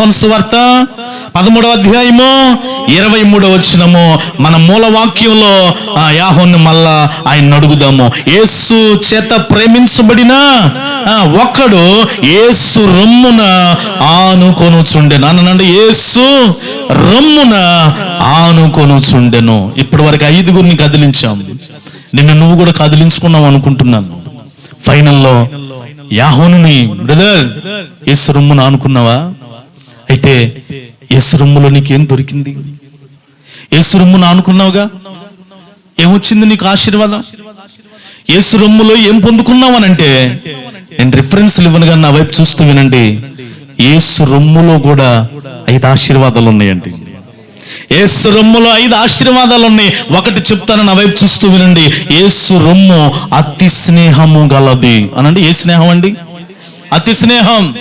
యోహన్ సువార్త పదమూడవ అధ్యాయము ఇరవై మూడవ వచ్చినము మన మూల వాక్యంలో ఆ యాహోన్ని మళ్ళా ఆయన అడుగుదాము. ఏసు చేత ప్రేమించబడిన ఆ, ఒక్కడు యేసు రొమ్మున ఆనుకొనుచుండెను. అనండి యేసు రొమ్మున ఆనుకొనుచుండెను. ఇప్పటి వరకు ఐదుగురిని కదిలించాం నిన్ను నువ్వు కూడా కదిలించుకున్నావు అనుకుంటున్నాను. ఫైనల్లో యాహోనుని బ్రదర్ ఏసు రొమ్మున ఆనుకున్నావా? అయితే యేసు రొమ్ములో నీకేం దొరికింది? యేసు అనుకున్నావుగా? ఏమొచ్చింది నీకు ఆశీర్వాదం? యేసు రొమ్ములో ఏం పొందుకున్నావనంటే నేను రిఫరెన్స్లు ఇవ్వను కానీ నా వైపు చూస్తూ వినండి. ఏసు రొమ్ములో కూడా ఐదు ఆశీర్వాదాలు ఉన్నాయండి. ఏసు రొమ్ములో ఐదు ఆశీర్వాదాలు ఉన్నాయి. ఒకటి చెప్తాను నా వైపు చూస్తూ వినండి. ఏసు రొమ్ము అతి స్నేహము గలది. అనండి ఏ స్నేహం అండి? అతి స్నేహం.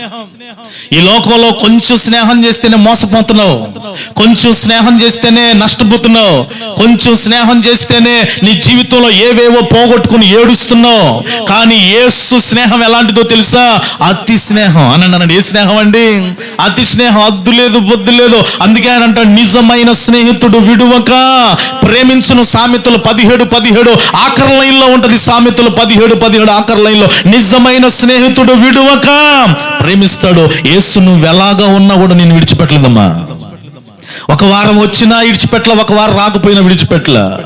ఈ లోకంలో కొంచెం స్నేహం చేస్తేనే మోసపోతున్నావు. కొంచెం స్నేహం చేస్తేనే నష్టపోతున్నావు. కొంచెం స్నేహం చేస్తేనే నీ జీవితంలో ఏవేవో పోగొట్టుకుని ఏడుస్తున్నావు. కానీ ఏసు స్నేహం ఎలాంటిదో తెలుసా? అతి స్నేహం. అని అన్నాడు ఏ స్నేహం అండి? అతి స్నేహం. అద్దు లేదు బొద్దు లేదు. అందుకే ఆయన అంటాడు నిజమైన స్నేహితుడు విడువక ప్రేమించును సామెతలు పదిహేడు పదిహేడు. ఆఖరి లైన్లో ఉంటది సామెతలు పదిహేడు పదిహేడు. ఆఖరి లైన్లో నిజమైన స్నేహితుడు విడువక ప్రేమిస్తాడు. యేసు నువ్వు ఎలాగా ఉన్నా కూడా నేను విడిచిపెట్టలేదమ్మా. ఒక వారం వచ్చినా విడిచిపెట్టల ఒక వారం రాకపోయినా విడిచిపెట్టల.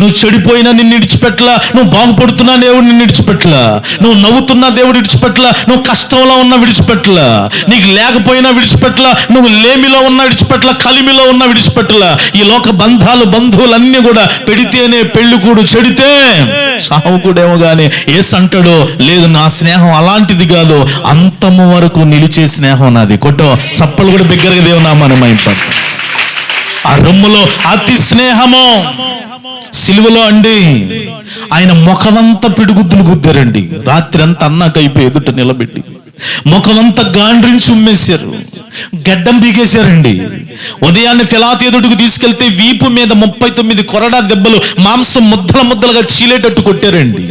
నువ్వు చెడిపోయినా నిన్ను విడిచిపెట్టలా నువ్వు బాగుపడుతున్నా దేవుడు నిన్ను విడిచిపెట్టలా నువ్వు నవ్వుతున్నా దేవుడు విడిచిపెట్టలా నువ్వు కష్టంలో ఉన్నా విడిచిపెట్టలా నీకు లేకపోయినా విడిచిపెట్టలా నువ్వు లేమిలో ఉన్నా విడిచిపెట్టలా కలిమిలో ఉన్నా విడిచిపెట్టలా. ఈ లోక బంధాలు బంధువులన్నీ కూడా పెడితేనే పెళ్ళికూడు చెడితే సాహుకుడేమో కానీ గాని ఏస్ లేదు నా స్నేహం అలాంటిది కాదు అంతము వరకు నిలిచే స్నేహం నాది. కొట్టో చప్పలు కూడా బిగ్గరగా దేవునామాని మైంపడు ఆ రొమ్ములో అతి స్నేహము. సిలువలో అండి ఆయన ముఖమంతా పిడుగుద్దులు గుద్దారండి. రాత్రి అంతా అన్నాక అయిపోయి ఎదుట నిలబెట్టి. ముఖమంతా గాండ్రించి ఉమ్మేశారు. గడ్డం పీకేశారండి. ఉదయాన్నే ఫిలాతి తీసుకెళ్తే వీపు మీద ముప్పై తొమ్మిది కొరడా దెబ్బలు మాంసం ముద్దల ముద్దలుగా చీలేటట్టు కొట్టారండి.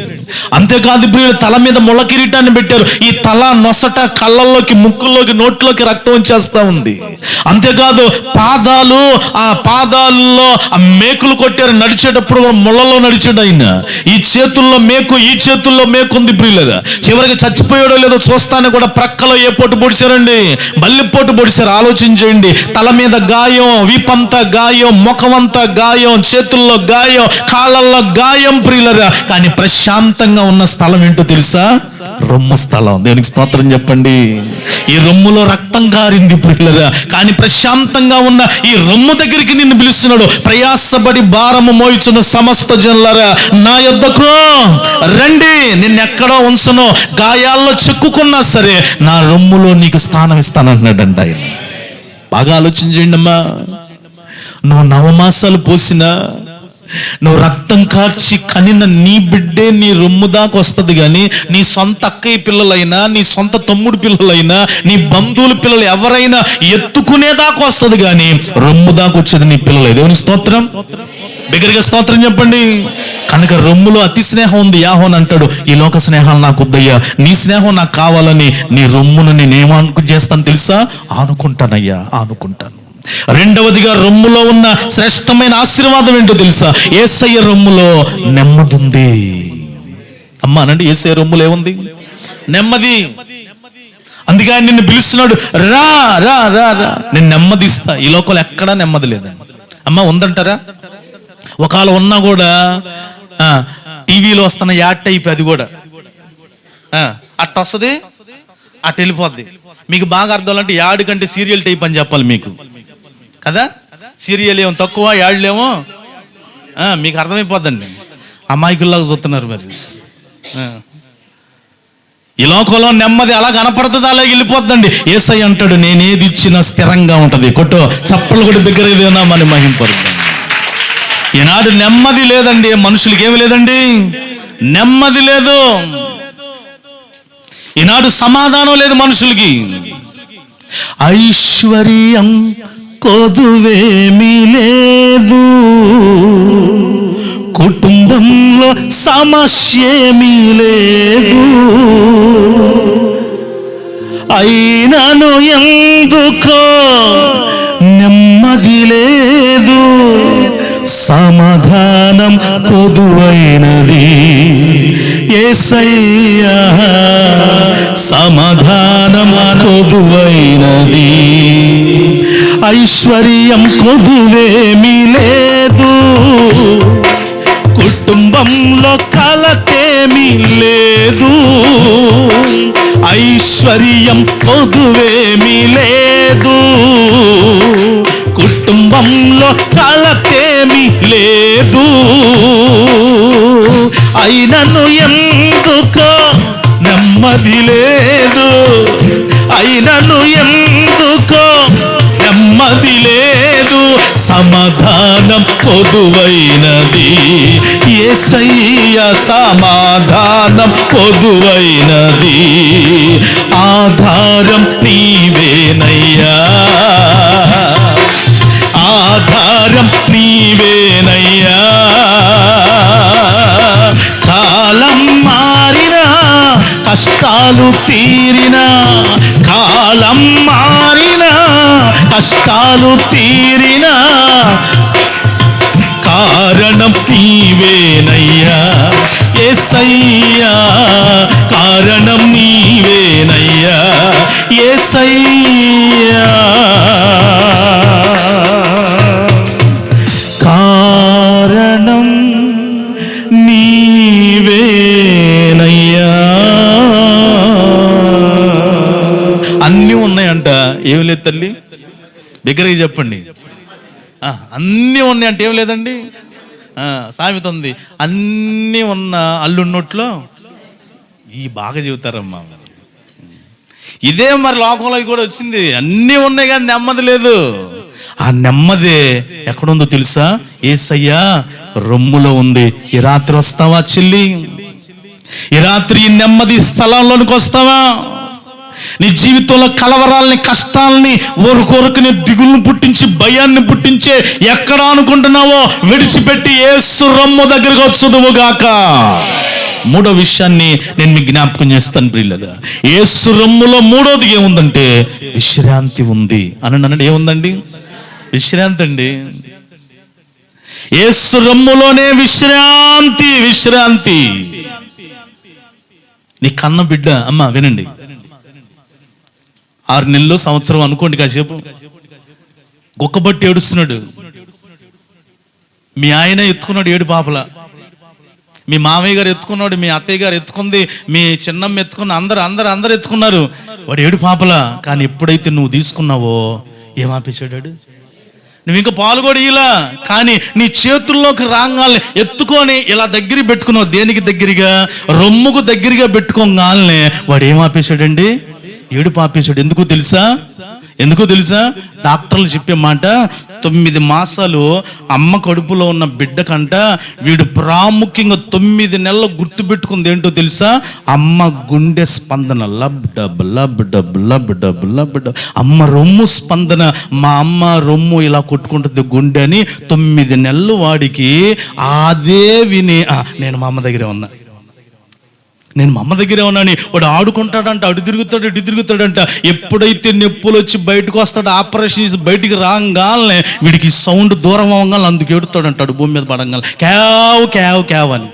అంతేకాదు ప్రియులు తల మీద ముళ్ళ కిరీటాన్ని పెట్టారు. ఈ తల నొసట కళ్ళల్లోకి ముక్కుల్లోకి నోట్లోకి రక్తం వచ్చేస్తా ఉంది. అంతేకాదు పాదాలు ఆ పాదాల్లో ఆ మేకులు కొట్టారు. నడిచేటప్పుడు కూడా ముళ్ళలో నడిచాడు ఆయన. ఈ చేతుల్లో మేకు ఈ చేతుల్లో మేకు ఉంది ప్రియులుగా చివరికి చచ్చిపోయాడో లేదో చూస్తానే కూడా ప్రక్కలో ఏ పోటు పొడిచారండి? బల్లి పోటు పొడిచారు. ఆలోచించండి. తల మీద గాయం వీపంతా గాయం ముఖమంతా గాయం చేతుల్లో గాయం కాళ్ళల్లో గాయం ప్రియులరా. కానీ ప్రశాంతంగా ఉన్న స్థలం ఏంటో తెలుసా? రొమ్ము స్థలం. దేవునికి స్తోత్రం చెప్పండి. ఈ రొమ్ములో రక్తం కారింది ప్రియులరా. కానీ ప్రశాంతంగా ఉన్న ఈ రొమ్ము దగ్గరికి నిన్ను పిలుస్తున్నాడు. ప్రయాసపడి భారము మోయిచున్న సమస్త జనులరా నా యొద్దకు రండి. నిన్నెక్కడో ఉంచను. గాయాల్లో చిక్కుకున్నా సరే నా రొమ్ములో నీకు స్థానం ఇస్తానంటున్నాడంట ఆయన. బాగా ఆలోచించండి అమ్మా నువ్వు నవమాసాలు పోసినా నువ్వు రక్తం కార్చి కనిన నీ బిడ్డే నీ రొమ్ము దాకా వస్తుంది కానీ నీ సొంత అక్కయ్య పిల్లలైనా నీ సొంత తమ్ముడు పిల్లలైనా నీ బంధువుల పిల్లలు ఎవరైనా ఎత్తుకునే దాకా వస్తుంది కానీ రొమ్ము దాకా వచ్చేది నీ పిల్లలు. దేవుని స్తోత్రం. బిగ్గరగా స్తోత్రం చెప్పండి. కనుక రొమ్ములో అతి స్నేహం ఉంది. యాహోన్ అంటాడు ఈ లోక స్నేహాలు నాకు వద్దయ్యా. నీ స్నేహం నాకు కావాలని నీ రొమ్మును నేనేమనుకు చేస్తాను తెలుసా? ఆనుకుంటానయ్యా ఆనుకుంటాను. రెండవదిగా రొమ్ములో ఉన్న శ్రేష్టమైన ఆశీర్వాదం ఏంటో తెలుసా? ఏసయ్య రొమ్ములో నెమ్మదుంది. అమ్మా అనండి ఏసయ్య రొమ్ములో ఏముంది? నెమ్మది. అందుకే ఆయన నిన్ను పిలుస్తున్నాడు రా రా రా రా. నేను నెమ్మదిస్తా. ఈ లోకంలో ఎక్కడా నెమ్మది లేదండి అమ్మ ఉందంటారా? ఒకవేళ ఉన్నా కూడా టీవీలో వస్తున్న యాడ్ టైప్ అది కూడా. అట్ట వస్తుంది? అట్ వెళ్ళిపోద్ది. మీకు బాగా అర్థం అంటే యాడ్ కంటే సీరియల్ టైప్ అని చెప్పాలి మీకు. కదా? సీరియల్ ఏమో తక్కువ యాడ్లేమో మీకు అర్థమైపోద్దండి. అమాయకుల్లాగా చూస్తున్నారు మరి. ఈ లోకంలో నెమ్మది అలా కనపడుతుంది? అలా వెళ్ళిపోద్దండి. ఏసై అంటాడు నేనేది ఇచ్చినా స్థిరంగా ఉంటుంది. కొట్టు చప్పలు కూడా దగ్గర మన మహింపరుద్దాం ఈనాడు నెమ్మది లేదండి మనుషులకి ఏమి లేదండి. నెమ్మది లేదు. ఈనాడు సమాధానం లేదు మనుషులకి. ఐశ్వర్యం కొదువేమీ లేదు. కుటుంబంలో సమస్య ఏమీ లేదు. అయినను ఎందుకో నెమ్మది లేదు. సమాధానం పొదువైనది ఏసయ్య సమాధానం పొదువైనది ఐశ్వర్యం కొదువేమీ లేదు. కుటుంబంలో కలతేమీ లేదు. ఐశ్వర్యం పొదువేమీ లేదు. కుటుంబంలో కలతే కలతేమీ లేదు. అయినను ఎందుకో నెమ్మది లేదు. అయినను ఎందుకో నెమ్మది లేదు. సమాధానం పొదువైనది. ఏసయ్య సమాధానం పొదువైనది. ఆధారం నీవేనయ్యా. కష్టాలు తీరినా కాలం మారినా కష్టాలు తీరినా కారణం నీవేనయ్యా ఏసయ్యా కారణం నీవేనయ్యా ఏసయ్యా. కారణం నీ ఏం లేదు తల్లి. దగ్గరికి చెప్పండి. అన్నీ అన్నీ ఉన్నాయంటే ఏం లేదండి? సామెత ఉంది. అన్నీ ఉన్న అల్లున్నట్లో ఈ బాగా చెబుతారమ్మా. ఇదే మరి లోకంలో కూడా వచ్చింది. అన్నీ ఉన్నాయి కానీ నెమ్మది లేదు. ఆ నెమ్మది ఎక్కడుందో తెలుసా? ఏసయ్యా రొమ్ములో ఉంది. ఈ రాత్రి వస్తావా చెల్లి? ఈ రాత్రి నెమ్మది స్థలంలోనికి వస్తావా? నీ జీవితంలో కలవరాలని కష్టాలని ఊరుకోరుకుని దిగులను పుట్టించి భయాన్ని పుట్టించే ఎక్కడ అనుకుంటున్నావో విడిచిపెట్టి ఏసు రమ్ము దగ్గరకు వచ్చుదువుగాక మూడో విషయాన్ని నేను మీకు జ్ఞాపకం చేస్తాను ప్రియులగా ఏసు రమ్ములో మూడోది ఏముందంటే విశ్రాంతి ఉంది. అని అన్నాడు ఏముందండి? విశ్రాంతి అండి. ఏసు రమ్ములోనే విశ్రాంతి విశ్రాంతి. నీ కన్న బిడ్డ అమ్మ వినండి. ఆరు నెలలు సంవత్సరం అనుకోండి కాసేపు. గొక్కబట్టి ఏడుస్తున్నాడు. మీ ఆయన ఎత్తుకున్నాడు ఏడు పాపల. మీ మామయ్య గారు ఎత్తుకున్నాడు మీ అత్తయ్య గారు ఎత్తుకుంది మీ చిన్నమ్మ ఎత్తుకున్న అందరు అందరు అందరు ఎత్తుకున్నారు. వాడు ఏడు పాపల. కానీ ఎప్పుడైతే నువ్వు తీసుకున్నావో ఏం ఆపేశాడు నువ్వు ఇంకా పాలు కూడా ఇలా కానీ నీ చేతుల్లోకి రాగాలని ఎత్తుకొని ఇలా దగ్గర పెట్టుకున్నావు. దేనికి దగ్గరగా? రొమ్ముకు దగ్గరగా పెట్టుకోగాలనే. వాడు ఏం ఆపేశాడండి? ఏడు పాపేశాడు. ఎందుకు తెలుసా? ఎందుకు తెలుసా? డాక్టర్లు చెప్పే మాట తొమ్మిది మాసాలు అమ్మ కడుపులో ఉన్న బిడ్డ కంట వీడు ప్రాముఖ్యంగా తొమ్మిది నెలలు గుర్తుపెట్టుకుంది ఏంటో తెలుసా? అమ్మ గుండె స్పందన lub dub lub dub lub dub lub dub. అమ్మ రొమ్ము స్పందన మా అమ్మ రొమ్ము ఇలా కొట్టుకుంటుంది గుండె అని తొమ్మిది నెలలు వాడికి అదే విని నేను మా అమ్మ దగ్గరే ఉన్నా. నేను మా అమ్మ దగ్గరే ఉన్నాను. వాడు ఆడుకుంటాడంట అటు తిరుగుతాడు ఇటు తిరుగుతాడంట. ఎప్పుడైతే నొప్పులు వచ్చి బయటకు వస్తాడు ఆపరేషన్ చేసి బయటికి రాగానే వీడికి సౌండ్ దూరం అవ్వగానే అందుకు ఎడుతాడంటాడు భూమి మీద పడంగానే క్యావ్ క్యావ్ క్యావ్ అని.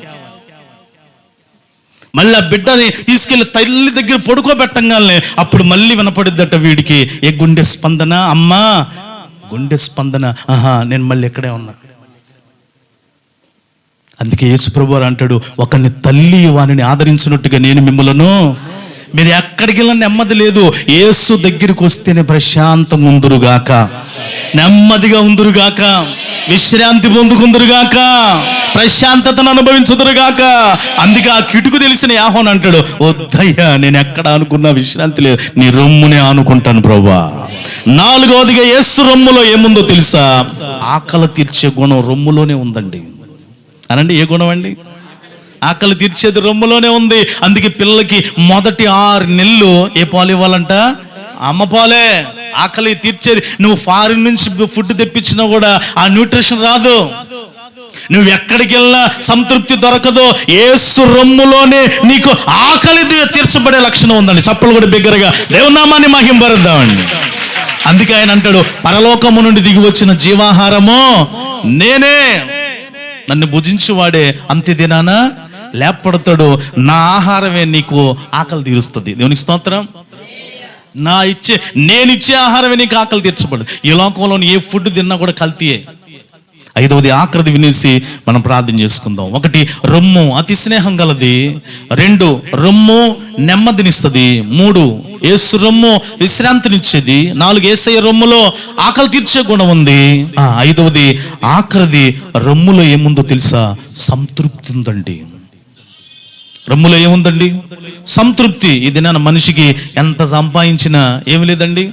మళ్ళీ ఆ బిడ్డని తీసుకెళ్ళి తల్లి దగ్గర పడుకోబెట్టంగానే అప్పుడు మళ్ళీ వినపడిద్దట వీడికి ఏ గుండె స్పందన అమ్మా గుండె స్పందన ఆహా నేను మళ్ళీ ఇక్కడే ఉన్నా. అందుకే యేసుప్రభు వారు అంటాడు ఒకరిని తల్లి వారిని ఆదరించినట్టుగా నేను మిమ్మలను మీరు ఎక్కడికి వెళ్ళిన నెమ్మది లేదు. ఏసు దగ్గరికి వస్తేనే ప్రశాంతం ఉందురుగాక. నెమ్మదిగా ఉందురుగాక. విశ్రాంతి పొందుకుందురుగాక. ప్రశాంతతను అనుభవించుదురుగాక. అందుకే ఆ కిటుకు తెలిసిన యాహోన్ అంటాడు వద్దయ్యా నేను ఎక్కడ అనుకున్నా విశ్రాంతి లేదు. నీ రొమ్మునే ఆనుకుంటాను ప్రభా. నాలుగవదిగా ఏసు రొమ్ములో ఏముందో తెలుసా? ఆకలి తీర్చే గుణం రొమ్ములోనే ఉందండి. అనండి ఏ గుణం అండి? ఆకలి తీర్చేది రొమ్ములోనే ఉంది. అందుకే పిల్లలకి మొదటి ఆరు నెలలు ఏ పాలు ఇవ్వాలంట? అమ్మ పాలే. ఆకలి తీర్చేది నువ్వు ఫారిన్ నుంచి ఫుడ్ తెప్పించినా కూడా ఆ న్యూట్రిషన్ రాదు. నువ్వు ఎక్కడికి వెళ్ళినా సంతృప్తి దొరకదు. ఏసు రొమ్ములోనే నీకు ఆకలి తీర్చబడే లక్షణం ఉందండి. చప్పలు కూడా బిగ్గరగా దేవునామాన్ని మహింపరుద్దామండి. అందుకే ఆయన అంటాడు పరలోకము నుండి దిగి వచ్చిన జీవాహారము నేనే. నన్ను భుజించువాడే అంత్య దినాన లేపడతాడు నా ఆహారమే నీకు ఆకలి తీరుస్తుంది. దేవునికి స్తోత్రం. నా ఇచ్చే నేను ఇచ్చే ఆహారమే నీకు ఆకలి తీర్చబడదు. ఈ లోకంలో ఏ ఫుడ్ తిన్నా కూడా కల్తీయే. ఐదవది ఆకృతి వినేసి మనం ప్రార్థన చేసుకుందాం. ఒకటి రొమ్ము అతి స్నేహం గలది. రెండు రొమ్ము నెమ్మదినిస్తుంది. మూడు ఏసు రొమ్ము విశ్రాంతినిచ్చేది. నాలుగు ఏసయ్య రొమ్ములో ఆకలి తీర్చే గుణం ఉంది. ఆ, ఐదవది ఆఖరిది రొమ్ములో ఏముందో తెలుసా? సంతృప్తి ఉందండి. రొమ్ములో ఏముందండి? సంతృప్తి. ఇది నా మనిషికి ఎంత సంపాదించినా ఏమి లేదండి?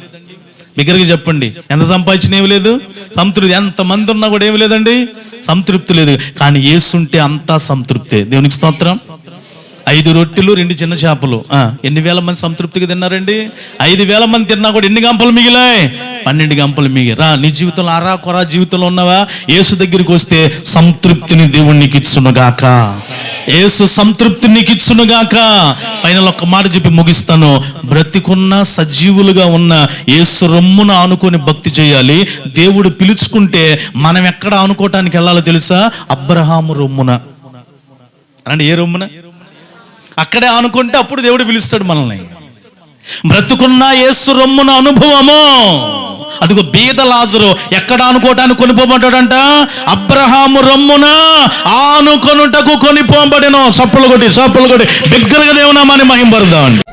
బిగ్గరగా చెప్పండి. ఎంత సంపాదించినా ఏమి లేదు? సంతృప్తి. ఎంత మంది ఉన్నా కూడా ఏమి లేదండి. సంతృప్తి లేదు. కానీ ఏసుంటే అంతా సంతృప్తే. దేవునికి స్తోత్రం. ఐదు రొట్టెలు రెండు చిన్న చేపలు. ఆ, ఎన్ని వేల మంది సంతృప్తిగా తిన్నారండి? ఐదు వేల మంది తిన్నా కూడా ఎన్ని గంపలు మిగిలాయి? పన్నెండు గంపలు మిగి రా నీ జీవితంలో అరా కొరా జీవితంలో ఉన్నావా? యేసు దగ్గరికి వస్తే సంతృప్తిని దేవుణ్ణికి ఇచ్చునుగాక ఏసు సంతృప్తి నీకు ఇచ్చునుగాక పైన ఒక్క మాట చెప్పి ముగిస్తాను. బ్రతికున్న సజీవులుగా ఉన్న యేసు రొమ్మున ఆనుకొని భక్తి చేయాలి. దేవుడు పిలుచుకుంటే మనం ఎక్కడ ఆనుకోవటానికి వెళ్ళాలో తెలుసా? అబ్రహాము రొమ్మున. అంటే ఏ రొమ్మున? అక్కడే అనుకుంటే అప్పుడు దేవుడు పిలుస్తాడు మనల్ని. బ్రతుకున్న యేసు రొమ్మున అనుభవము. అదిగో బీద లాజరు ఎక్కడ అనుకోవటానికి కొనిపోబడ్డాడంట అబ్రహాము రమ్మున ఆనుకొనుటకు కొనిపోబడిన. సప్పులు కొట్టి సప్పులు కొట్టి బిగ్గరగా దేవునామాని మహింపరుదామండి